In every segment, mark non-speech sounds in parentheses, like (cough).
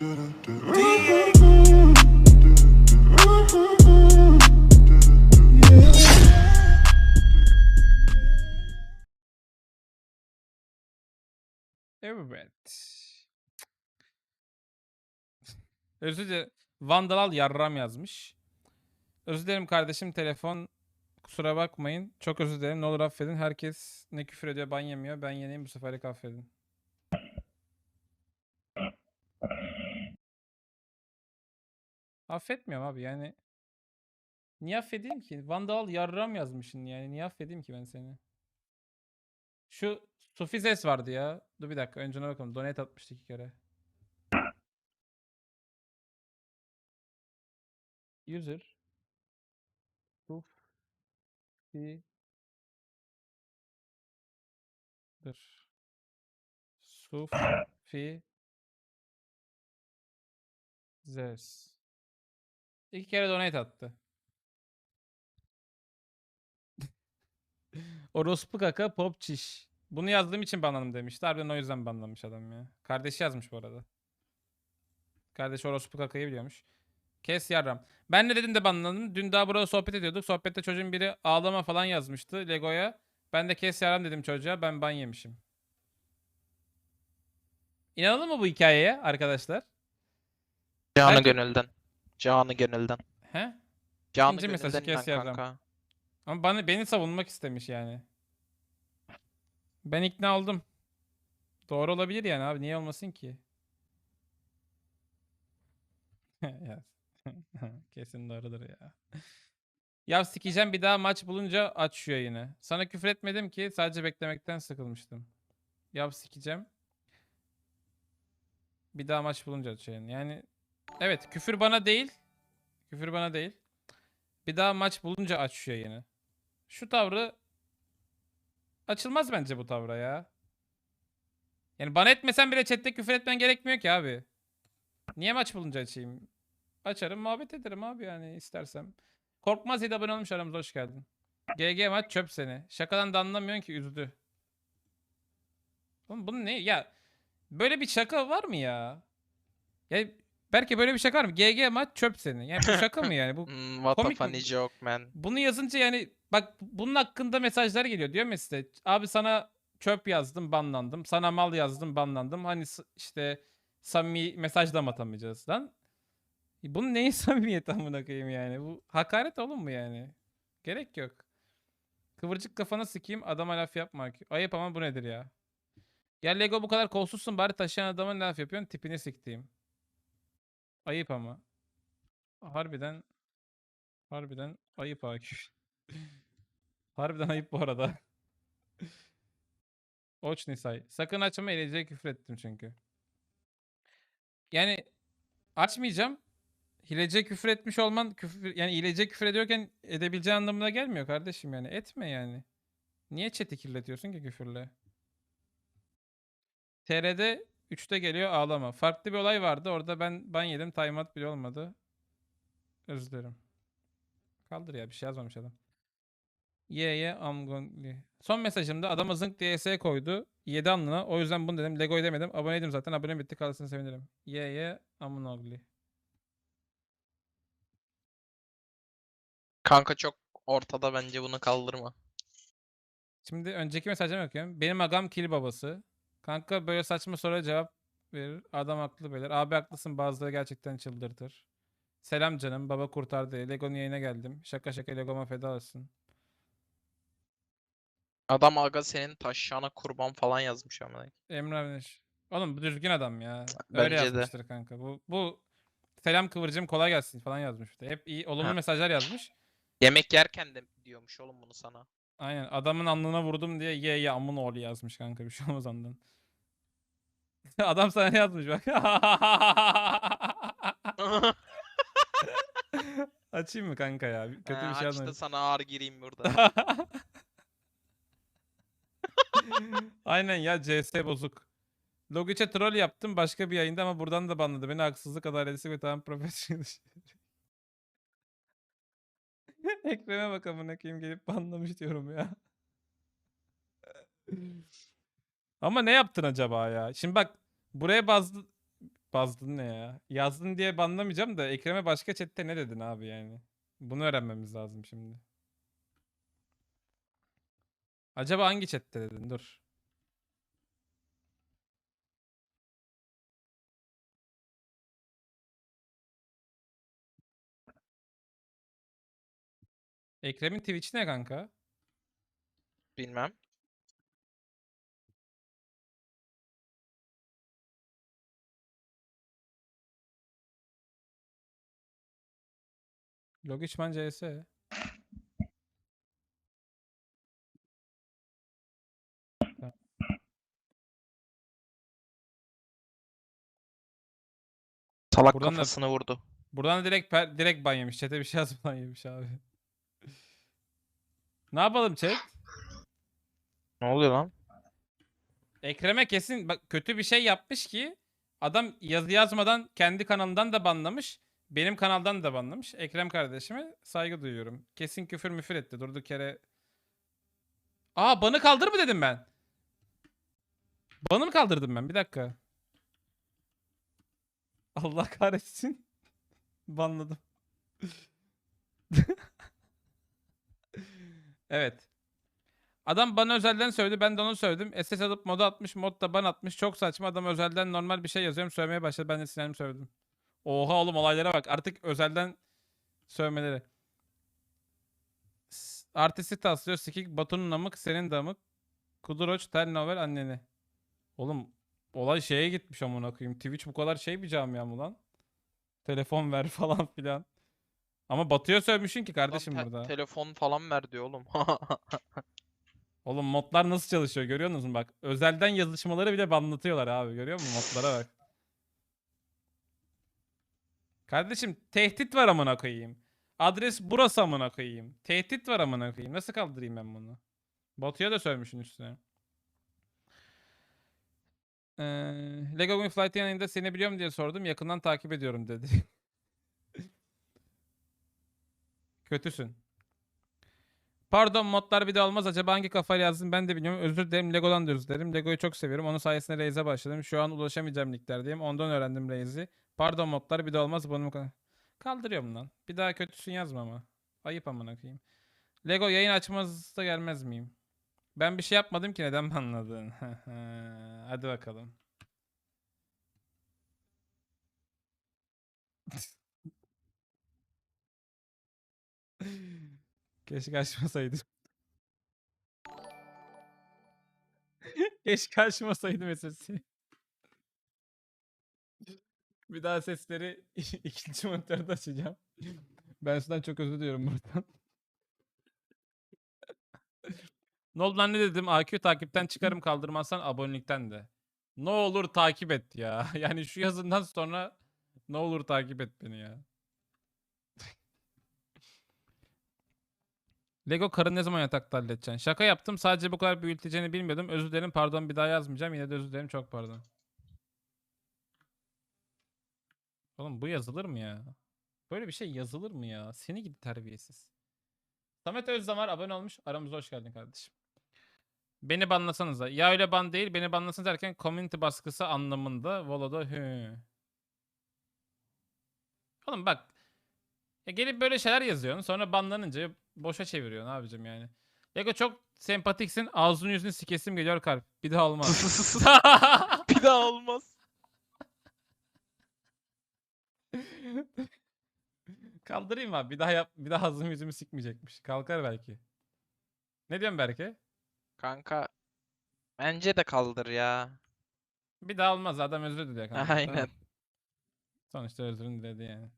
Evet. Özür dilerim. Vandalal yarram yazmış. Özür dilerim kardeşim telefon. Kusura bakmayın. Çok özür dilerim. Ne olur affedin. Herkes ne küfür ediyor ban yemiyor. Ben yeneyim bu seferlik affedin. Affetmiyorum abi yani. Niye affedeyim ki? Vandal yarram yazmışsın yani. Niye affedeyim ki ben seni? Şu Sufizes vardı ya. Dur bir dakika. Önce ona bakalım. Donate atmıştı iki kere. User. Suf. Fi. Dur. Suf. Fi. Zes. İki kere donate attı. Orospu kaka pop çiş. Bunu yazdığım için banladım demişti. Harbiden o yüzden banlamış adam ya. Kardeşi yazmış bu arada. Kardeşi orospu kakayı biliyormuş. Kes yarram. Ben ne dedim de banladım. Dün daha burada sohbet ediyorduk. Sohbette çocuğun biri ağlama falan yazmıştı Lego'ya. Ben de kes yarram dedim çocuğa. Ben ban yemişim. İnanalım mı bu hikayeye arkadaşlar? Canı Belki- gönülden. Canı gönülden. He? Canı İkinci mesajı gönülden kes inan kanka. Ama bana beni savunmak istemiş yani. Ben ikna oldum. Doğru olabilir yani abi niye olmasın ki? (laughs) Ya, (laughs) Kesin doğrudur ya. Ya sikeceğim bir daha maç bulunca aç şu yayını. Sana küfür etmedim ki sadece beklemekten sıkılmıştım. Ya sikeceğim. Bir daha maç bulunca aç yayını. Yani evet küfür bana değil. Küfür bana değil. Bir daha maç bulunca aç şu yayını. Şu tavrı açılmaz bence bu tavra ya. Yani bana etmesen bile chatte küfür etmen gerekmiyor ki abi. Niye maç bulunca açayım? Açarım muhabbet ederim abi yani istersem. Korkmaz yedi abone olmuş aramıza hoş geldin. GG maç çöp seni. Şakadan da anlamıyorsun ki üzdü. Oğlum bunun ne? Ya böyle bir şaka var mı ya? Ya belki böyle bir şaka var mı? GG maç çöp seni. Yani bu şaka mı yani? Bu (laughs) Hmm, what a Komik mi? funny joke man. bunu yazınca yani bak bunun hakkında mesajlar geliyor diyor mu size? Abi sana çöp yazdım banlandım. Sana mal yazdım banlandım. Hani s- işte samimi mesaj da mı atamayacağız lan? E Bunun neyin (laughs) samimiyeti amına koyayım yani? Bu hakaret olur mu yani? Gerek yok. Kıvırcık kafana sikeyim adama laf yapma. Ayıp ama bu nedir ya? Ya Lego bu kadar kolsuzsun bari taşıyan adama laf yapıyorsun tipini siktiğim. Ayıp ama. Harbiden Harbiden ayıp Akif. (laughs) Harbiden ayıp bu arada. Oç Nisay. Sakın açma eleceğe küfür ettim çünkü. Yani açmayacağım. Hilece küfür etmiş olman küfür yani hilece küfür ediyorken edebileceğin anlamına gelmiyor kardeşim yani. Etme yani. Niye chat'i kirletiyorsun ki küfürle? TR'de 3'te geliyor ağlama. Farklı bir olay vardı. Orada ben ban yedim. Timeout bile olmadı. Özür dilerim. Kaldır ya bir şey yazmamış adam. Ye ye amgongli. Son mesajımda adama zınk diye S koydu. 7 anlına. O yüzden bunu dedim. Lego'yu demedim. Aboneydim zaten. Abone bitti kalsın sevinirim. Ye ye amınogli. Kanka çok ortada bence bunu kaldırma. Şimdi önceki mesajlarımı okuyorum. Benim agam kill babası. Kanka böyle saçma soruya cevap verir. Adam haklı beyler. Abi haklısın bazıları gerçekten çıldırtır. Selam canım. Baba kurtardı. Lego'nun yayına geldim. Şaka şaka Lego'ma feda olsun. Adam aga senin taşşana kurban falan yazmış ama. Emre Avneş. Oğlum bu düzgün adam ya. Bence Öyle de. yazmıştır kanka. Bu bu selam kıvırcım kolay gelsin falan yazmış. bir de. Hep iyi olumlu Ha. mesajlar yazmış. Yemek yerken de diyormuş oğlum bunu sana. Aynen adamın alnına vurdum diye ye ye amın oğlu yazmış kanka bir şey olmaz ondan. (laughs) Adam sana yazmış bak. (laughs) Açayım mı kanka ya? Kötü He, bir şey aç da yazmış. sana ağır gireyim burada. (laughs) Aynen ya CS bozuk. Logiç'e troll yaptım başka bir yayında ama buradan da banladı. Beni haksızlık, adaletsizlik ve tam profesyonel. (laughs) Ekrem'e bak amına koyayım gelip banlamış diyorum ya. ama ne yaptın acaba ya? Şimdi bak buraya bazı Bazdın ne ya? Yazdın diye banlamayacağım da Ekrem'e başka chatte ne dedin abi yani? Bunu öğrenmemiz lazım şimdi. Acaba hangi chatte dedin? Dur. Ekrem'in Twitch'i ne kanka? Bilmem. Logicman CS. Salak Buradan da- kafasını vurdu. Buradan da direkt per- direkt ban yemiş. Chat'e bir şey yazmadan yemiş abi. Ne yapalım chat? Ne oluyor lan? Ekrem'e kesin bak kötü bir şey yapmış ki adam yazı yazmadan kendi kanalından da banlamış. Benim kanaldan da banlamış. Ekrem kardeşime saygı duyuyorum. Kesin küfür müfür etti. Durduk yere. Aa banı kaldır mı dedim ben? Banı mı kaldırdım ben? Bir dakika. (laughs) Allah kahretsin. (laughs) Banladım. Evet. Adam bana özelden söyledi. Ben de onu söyledim. SS alıp moda atmış. Mod da ban atmış. Çok saçma. Adam özelden normal bir şey yazıyorum. Söylemeye başladı. Ben de sinirlenip söyledim. Oha oğlum olaylara bak. Artık özelden sövmeleri. Artisti taslıyor. Sikik Batu'nun namık. Senin damık. Kuduroç tel novel anneni. Oğlum olay şeye gitmiş amına koyayım. Twitch bu kadar şey bir camia mı lan? Telefon ver (laughs) falan filan. Ama Batu'ya sövmüşsün ki kardeşim Lan te- burada. Telefon falan ver diyor oğlum. (laughs) Oğlum modlar nasıl çalışıyor görüyor musun bak. Özelden yazışmaları bile anlatıyorlar abi görüyor musun modlara bak. Kardeşim tehdit var amına koyayım. Adres burası amına koyayım. Tehdit var amına koyayım. Nasıl kaldırayım ben bunu? Batu'ya da sövmüşsün üstüne. Ee, Lego Win Flight yanında seni biliyorum diye sordum. Yakından takip ediyorum dedi. (laughs) Kötüsün. Pardon modlar bir de olmaz. Acaba hangi kafayla yazdım ben de bilmiyorum. Özür dilerim. Lego'dan da özür dilerim. Lego'yu çok seviyorum. Onun sayesinde Raze'e başladım. Şu an ulaşamayacağım liglerdeyim. Ondan öğrendim Raze'i. Pardon modlar bir de olmaz. Bunu ka- kaldırıyorum lan. Bir daha kötüsün yazma ama. Ayıp amına koyayım. Lego yayın açmazsa gelmez miyim? Ben bir şey yapmadım ki neden anladın? (laughs) Hadi bakalım. (laughs) Keşke açmasaydım. (laughs) Keşke açmasaydım sesi. Bir daha sesleri (laughs) ikinci monitörde açacağım. Ben sizden çok özür diliyorum buradan. ne oldu lan ne dedim? AQ takipten çıkarım kaldırmazsan abonelikten de. Ne olur takip et ya. Yani şu yazından sonra ne olur takip et beni ya. Lego karın ne zaman yatakta halledeceksin? Şaka yaptım. Sadece bu kadar büyüteceğini bilmiyordum. Özür dilerim. Pardon bir daha yazmayacağım. Yine de özür dilerim. Çok pardon. Oğlum bu yazılır mı ya? Böyle bir şey yazılır mı ya? Seni gidi terbiyesiz. Samet Özdamar abone olmuş. Aramıza hoş geldin kardeşim. Beni banlasanıza. Ya öyle ban değil. Beni banlasanız derken community baskısı anlamında. Volo'da hı. Oğlum bak. Ya gelip böyle şeyler yazıyorsun. Sonra banlanınca boşa çeviriyorsun abicim yani. Lego çok sempatiksin. Ağzını yüzünü sikesim geliyor kalp. Bir daha olmaz. (laughs) bir daha olmaz. Kaldırayım abi. Bir daha yap. Bir daha ağzımı yüzümü sikmeyecekmiş. Kalkar belki. Ne diyorsun Berke? Kanka bence de kaldır ya. Bir daha olmaz. Adam özür diliyor kanka. Aynen. Sonuçta özrünü diledi yani.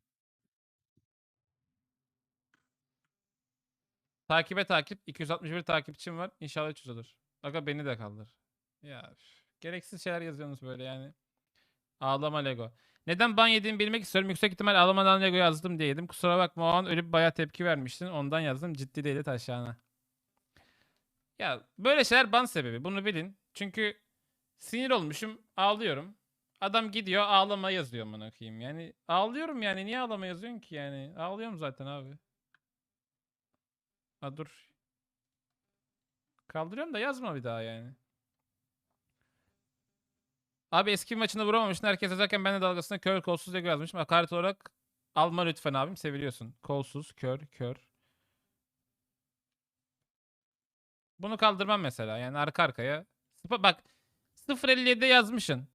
Takibe takip. 261 takipçim var. İnşallah 300 olur. Aga beni de kaldır. Ya gereksiz şeyler yazıyorsunuz böyle yani. Ağlama Lego. Neden ban yediğimi bilmek istiyorum. Yüksek ihtimal ağlamadan Lego yazdım diye yedim. Kusura bakma o an ölüp bayağı tepki vermiştin. Ondan yazdım. Ciddi değil taşağına. Ya böyle şeyler ban sebebi. Bunu bilin. Çünkü sinir olmuşum. Ağlıyorum. Adam gidiyor ağlama yazıyor bana koyayım. Yani ağlıyorum yani. Niye ağlama yazıyorsun ki yani? Ağlıyorum zaten abi. Ha dur. Kaldırıyorum da yazma bir daha yani. Abi eski maçında vuramamışsın. Herkes yazarken ben de dalgasına kör kolsuz diye yazmışım. Hakaret olarak alma lütfen abim. Seviliyorsun. Kolsuz, kör, kör. Bunu kaldırmam mesela. Yani arka arkaya. Sıpa- Bak 0.57'de yazmışsın.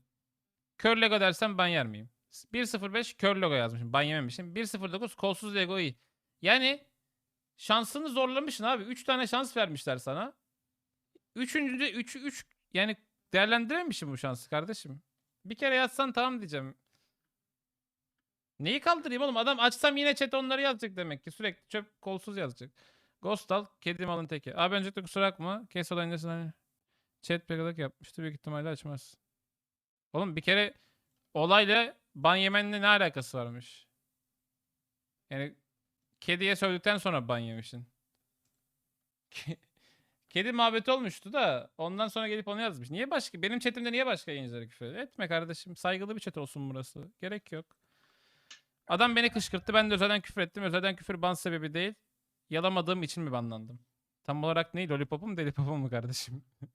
Kör Lego dersen ban yer miyim? 1.05 kör logo yazmışım. Ban yememişim. 1.09 kolsuz Lego iyi. Yani şansını zorlamışsın abi. 3 tane şans vermişler sana. Üçüncüde 3 3 yani değerlendirememişim bu şansı kardeşim. Bir kere yazsan tamam diyeceğim. Neyi kaldırayım oğlum? Adam açsam yine chat onları yazacak demek ki. Sürekli çöp kolsuz yazacak. Ghost al. Kedi malın teki. Abi öncelikle kusura bakma. Kes olayında sana chat pegadak yapmıştı. Büyük ihtimalle açmaz. Oğlum bir kere olayla ban yemenle ne alakası varmış? Yani kediye sövdükten sonra ban yemişsin. (laughs) Ke- Kedi muhabbeti olmuştu da ondan sonra gelip onu yazmış. Niye başka? Benim chatimde niye başka yayıncılara küfür? Etme kardeşim. Saygılı bir chat olsun burası. Gerek yok. Adam beni kışkırttı. Ben de özelden küfür ettim. Özelden küfür ban sebebi değil. Yalamadığım için mi banlandım? Tam olarak ne? Lollipop'um mu Delipop'um mu kardeşim? (laughs)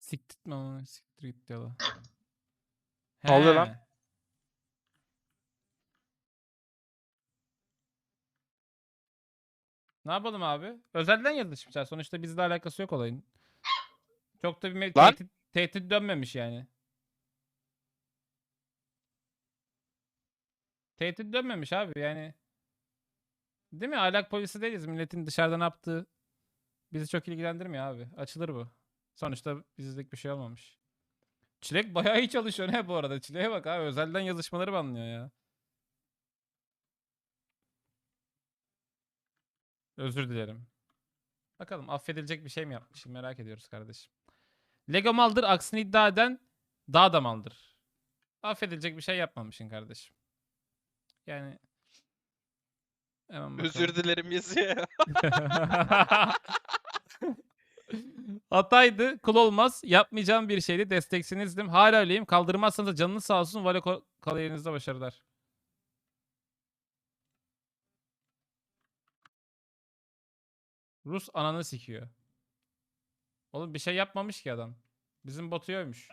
Siktir mi onu? Siktir git yala. Ne oluyor lan? Ne yapalım abi? Özelden yazışmışlar. Sonuçta bizle alakası yok olayın. Çok da bir Lan! tehdit, tehdit dönmemiş yani. Tehdit dönmemiş abi yani. Değil mi? Ahlak polisi değiliz. Milletin dışarıda ne yaptığı bizi çok ilgilendirmiyor abi. Açılır bu. Sonuçta bizlik bir şey olmamış. Çilek bayağı iyi çalışıyor ne bu arada. Çilek'e bak abi. Özelden yazışmaları banlıyor ya. Özür dilerim. Bakalım affedilecek bir şey mi yapmışım merak ediyoruz kardeşim. Lego maldır aksini iddia eden daha da maldır. Affedilecek bir şey yapmamışsın kardeşim. Yani Hemen bakalım. Özür dilerim yazıyor. (laughs) Hataydı. Kul olmaz. Yapmayacağım bir şeydi. Desteksinizdim. Hala öyleyim. Kaldırmazsanız da canınız sağ olsun. Vale ko- kariyerinizde başarılar. Rus ananı sikiyor. Oğlum bir şey yapmamış ki adam. Bizim botu yövmüş.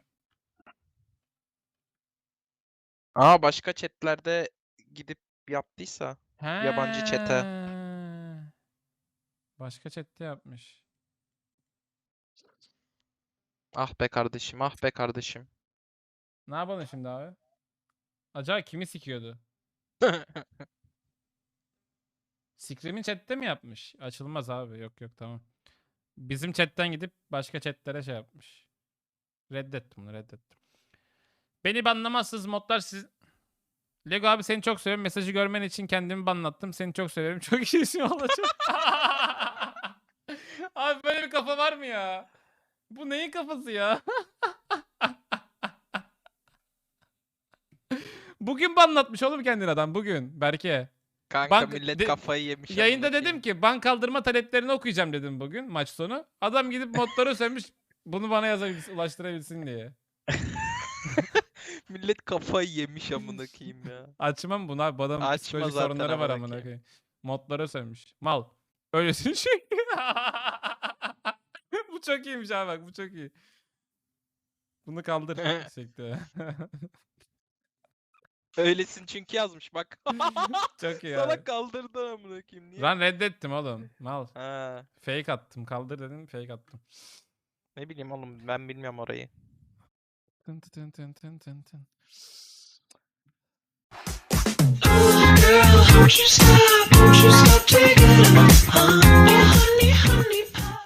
Aa başka chatlerde gidip yaptıysa. Yabancı chat'e. He. Başka chatte yapmış. Ah be kardeşim, ah be kardeşim. Ne yapalım şimdi abi? Acaba kimi sikiyordu? (laughs) Scream'in chatte mi yapmış? Açılmaz abi. Yok yok tamam. Bizim chatten gidip başka chatlere şey yapmış. Reddettim bunu reddettim. Beni banlamazsınız modlar siz... Lego abi seni çok seviyorum. Mesajı görmen için kendimi banlattım. Seni çok seviyorum. (laughs) Çok iyisin olacak. (laughs) abi böyle bir kafa var mı ya? Bu neyin kafası ya? (laughs) Bugün banlatmış oğlum kendini adam bugün Berke. Kanka Bank- millet de- kafayı yemiş. Yayında amına dedim ki ban kaldırma taleplerini okuyacağım dedim bugün maç sonu. Adam gidip modları sövmüş bunu bana yazabilsin, ulaştırabilsin diye. koyayım. (laughs) Millet kafayı yemiş amına koyayım ya. Açmam bunu abi. Bu adamın Açma psikolojik zaten sorunları var amına amına koyayım. koyayım. Modlara sövmüş. Mal. Öylesin şey. (laughs) bu çok iyiymiş abi bak bu çok iyi. Bunu kaldır. (laughs) Siktir. Öylesin çünkü yazmış bak. (laughs) çok iyi Sana abi. kaldırdı amına koyayım. Niye? Ben reddettim oğlum. Mal. Ha, Fake attım. Kaldır dedim fake attım. ne bileyim oğlum ben bilmiyorum orayı. Tın tı tın tın tın tın tın. Girl, won't you stop? Won't you stop taking